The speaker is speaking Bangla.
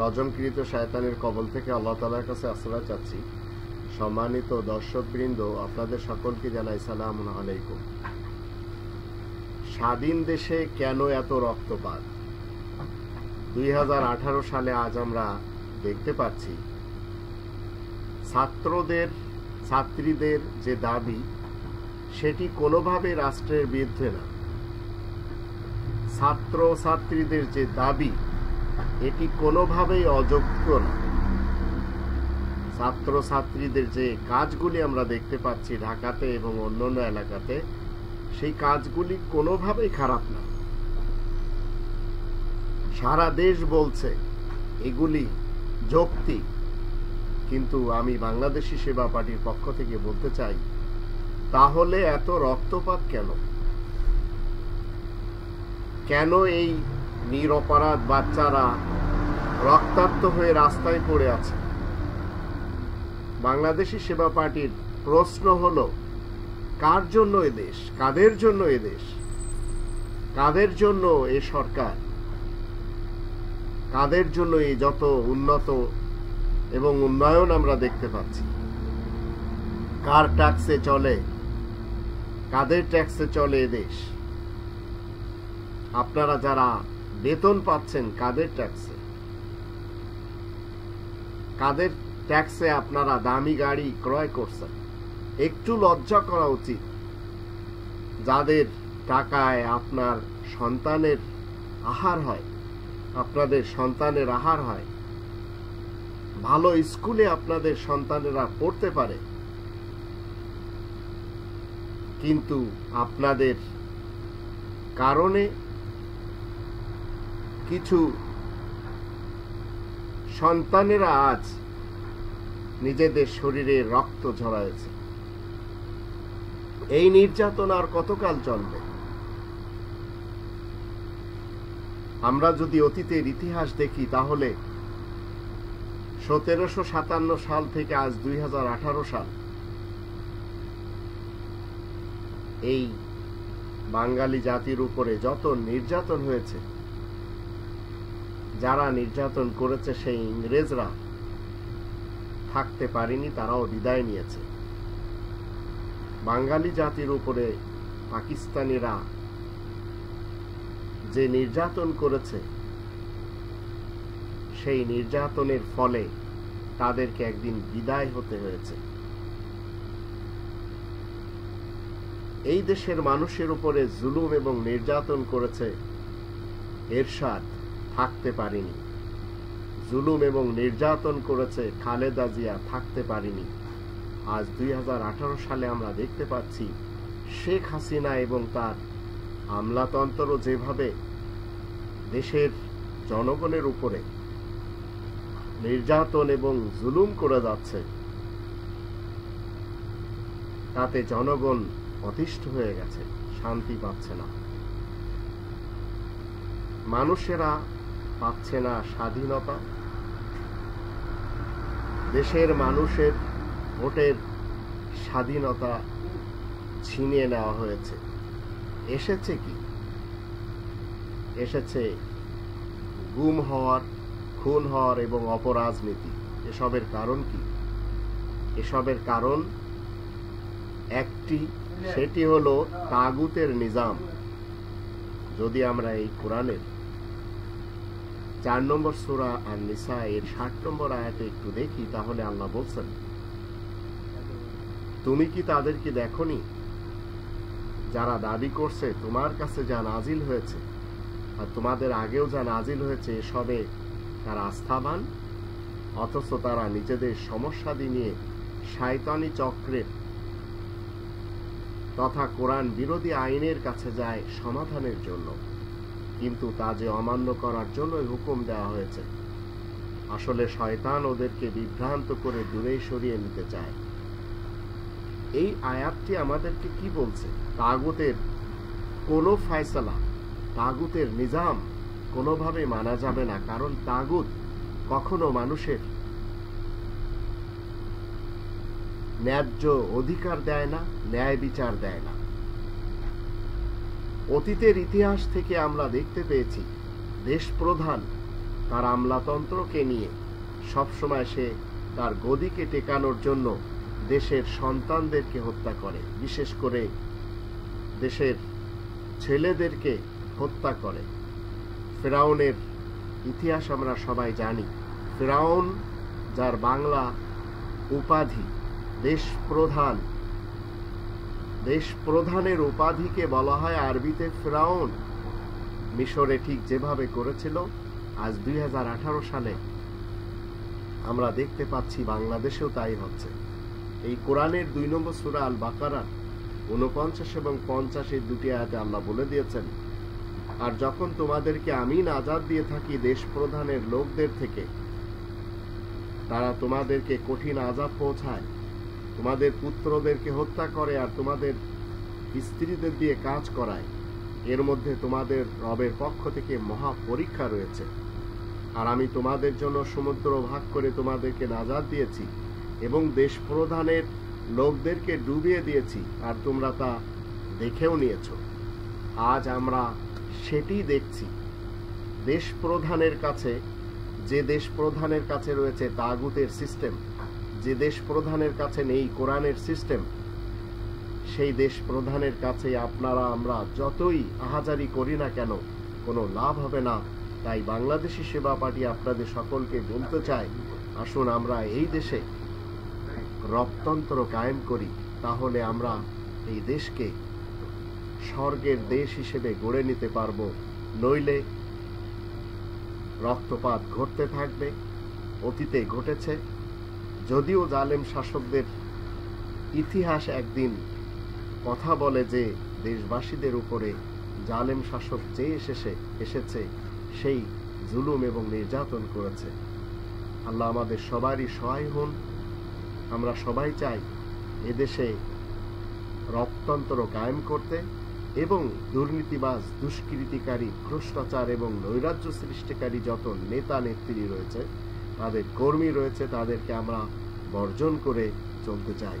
রজমকৃত শায়তানের কবল থেকে আল্লাহ তালার কাছে আশ্রয় চাচ্ছি। সম্মানিত দর্শকবৃন্দ, আপনাদের সকলকে জানাই সালাম আলাইকুম। স্বাধীন দেশে কেন এত রক্তপাত? দুই হাজার আঠারো সালে আজ আমরা দেখতে পাচ্ছি, ছাত্রদের, ছাত্রীদের যে দাবি, সেটি কোনোভাবে রাষ্ট্রের বিরুদ্ধে না। ছাত্র ছাত্রীদের যে দাবি এটি কোনোভাবেই অযোগ্য না ছাত্র ছাত্রীদের যে কাজগুলি আমরা দেখতে পাচ্ছি ঢাকাতে এবং অন্যান্য এলাকাতে, সেই কাজগুলি কোনোভাবেই খারাপ না। সারা দেশ বলছে, এগুলি যৌক্তিক। কিন্তু আমি বাংলাদেশি সেবা পার্টির পক্ষ থেকে বলতে চাই, তাহলে এত রক্তপাত কেন? কেন এই নিরপরাধ বাচ্চারা রক্তাক্ত হয়ে রাস্তায় পড়ে আছে। বাংলাদেশি সেবা পার্টির প্রশ্ন হলো, কার জন্য এ দেশ? কাদের জন্য এ দেশ? কাদের জন্য এ সরকার? কাদের জন্য এই যত উন্নত এবং উন্নয়ন আমরা দেখতে পাচ্ছি? কার ট্যাক্সে চলে? কাদের ট্যাক্সে চলে এ দেশ? আপনারা যারা বেতন পাচ্ছেন কাদের ট্যাক্সে কাদের ট্যাক্সে আপনারা দামি গাড়ি ক্রয় করছেন? একটু লজ্জা করা উচিত। যাদের টাকায় আপনার সন্তানের আহার হয়, আপনাদের সন্তানের আহার হয়, ভালো স্কুলে আপনাদের সন্তানেরা পড়তে পারে, কিন্তু আপনাদের কারণে কিছু সন্তানেরা আজ নিজেদের শরীরে রক্ত ঝরায়েছে। এই নির্যাতন আর কতকাল চলবে? আমরা যদি অতীতের ইতিহাস দেখি, তাহলে সতেরোশো সাতান্ন সাল থেকে আজ দুই হাজার আঠারো সাল এই বাঙালি জাতির উপরে যত নির্যাতন হয়েছে যারা নির্যাতন করেছে সেই ইংরেজরা থাকতে পারেনি, তারাও বিদায় নিয়েছে। বাঙালি জাতির উপরে পাকিস্তানিরা যে নির্যাতন করেছে, সেই নির্যাতনের ফলে তাদেরকে একদিন বিদায় হতে হয়েছে। এই দেশের মানুষের উপরে জুলুম এবং নির্যাতন করেছে এরশাদ। থাকতে পারিনি। জুলুম এবং নির্যাতন করেছে খালেদা জিয়া থাকতে পারিনি। আজ দুই হাজার আঠারো সালে আমরা দেখতে পাচ্ছি, শেখ হাসিনা এবং তার আমলাতন্ত্র যেভাবে দেশের জনগণের উপরে নির্যাতন এবং জুলুম করে যাচ্ছে, তাতে জনগণ অতিষ্ঠ হয়ে গেছে, শান্তি পাচ্ছে না। মানুষেরা পাচ্ছে না স্বাধীনতা। দেশের মানুষের ভোটের স্বাধীনতা ছিনিয়ে নেওয়া হয়েছে। এসেছে কি? এসেছে গুম হওয়ার, খুন হওয়ার এবং অপরাজনীতি। এসবের কারণ কি? এসবের কারণ একটি, সেটি হলো তাগুতের নিজাম। যদি আমরা এই কোরআনের চার নম্বর সুরা আর নিসা এর ষাট নম্বর আয়াতে একটু দেখি, তাহলে আল্লাহ বলছেন, তুমি কি তাদেরকে দেখনি যারা দাবি করছে তোমার কাছে যা নাজিল হয়েছে? আর তোমাদের আগেও যা নাজিল হয়েছে এসবে তারা আস্থাবান? অথচ তারা নিজেদের সমস্যাদি নিয়ে শায়তানি চক্রের তথা কোরআন বিরোধী আইনের কাছে যায় সমাধানের জন্য। কিন্তু তা যে অমান্য করার জন্যই হুকুম দেওয়া হয়েছে। আসলে শয়তান ওদেরকে বিভ্রান্ত করে দূরেই সরিয়ে নিতে চায়। এই আয়াতটি আমাদেরকে কি বলছে? তাগুতের কোনো ফায়সালা, তাগুতের নিজাম কোনোভাবে মানা যাবে না, কারণ তাগুত কখনো মানুষের ন্যায্য অধিকার দেয় না, ন্যায় বিচার দেয় না। অতীতের ইতিহাস থেকে আমরা দেখতে পেয়েছি দেশ প্রধান তার আমলাতন্ত্রকে নিয়ে। সবসময় সে তার গদিকে টেকানোর জন্য দেশের সন্তানদেরকে হত্যা করে, বিশেষ করে দেশের ছেলেদেরকে হত্যা করে। ফেরাউনের ইতিহাস আমরা সবাই জানি। ফেরাউন, যার বাংলা উপাধি দেশ প্রধান দেশ প্রধানের উপাধিকে বলা হয় আরবিতে ফ্রাউন। মিশরে ঠিক যেভাবে করেছিল, আজ দু হাজার আঠারো সালে। আমরা দেখতে পাচ্ছি বাংলাদেশেও তাই হচ্ছে। এই কোরআনের দুই নম্বর সুরা আল বাকারা উনপঞ্চাশ এবং পঞ্চাশের দুটি আয়াতে আল্লাহ বলে দিয়েছেন, আর যখন তোমাদেরকে আমি নাজাদ দিয়ে থাকি দেশ প্রধানের লোকদের থেকে, তারা তোমাদেরকে কঠিন আজাব পৌঁছায়। তোমাদের পুত্রদেরকে হত্যা করে আর তোমাদের স্ত্রীদের দিয়ে কাজ করায়। এর মধ্যে তোমাদের রবের পক্ষ থেকে মহা পরীক্ষা রয়েছে। আর আমি তোমাদের জন্য সমুদ্র ভাগ করে তোমাদেরকে নাজাদ দিয়েছি এবং দেশ প্রধানের লোকদেরকে ডুবিয়ে দিয়েছি আর তোমরা তা দেখেও নিয়েছ। আজ আমরা সেটি দেখছি। দেশ প্রধানের কাছে, যে দেশ প্রধানের কাছে রয়েছে তাগুতের সিস্টেম যে দেশ প্রধানের কাছে নেই কোরআনের সিস্টেম, সেই দেশ প্রধানের কাছে আপনারা, আমরা যতই আহাজারি করি না কেন, কোনো লাভ হবে না। তাই বাংলাদেশি সেবা পার্টি আপনাদের সকলকে বলতে চাই, আসুন আমরা এই দেশে রপ্তন্ত্র কায়েম করি, তাহলে আমরা এই দেশকে স্বর্গের দেশ হিসেবে গড়ে নিতে পারব। নইলে রক্তপাত ঘটতে থাকবে, অতীতে ঘটেছে যদিও জালেম শাসকদের ইতিহাস একদিন কথা বলে যে দেশবাসীদের উপরে জালেম শাসক যে এসেছে এসেছে, সেই জুলুম এবং নির্যাতন করেছে। আল্লাহ আমাদের সবারই সহায় হন। আমরা সবাই চাই এদেশে রপ্তন্ত্র কায়েম করতে এবং দুর্নীতিবাজ, দুষ্কৃতিকারী, ভ্রষ্টাচার এবং নৈরাজ্য সৃষ্টিকারী যত নেতা নেত্রী রয়েছে তাদের কর্মী রয়েছে তাদেরকে আমরা বর্জন করে চলতে চাই।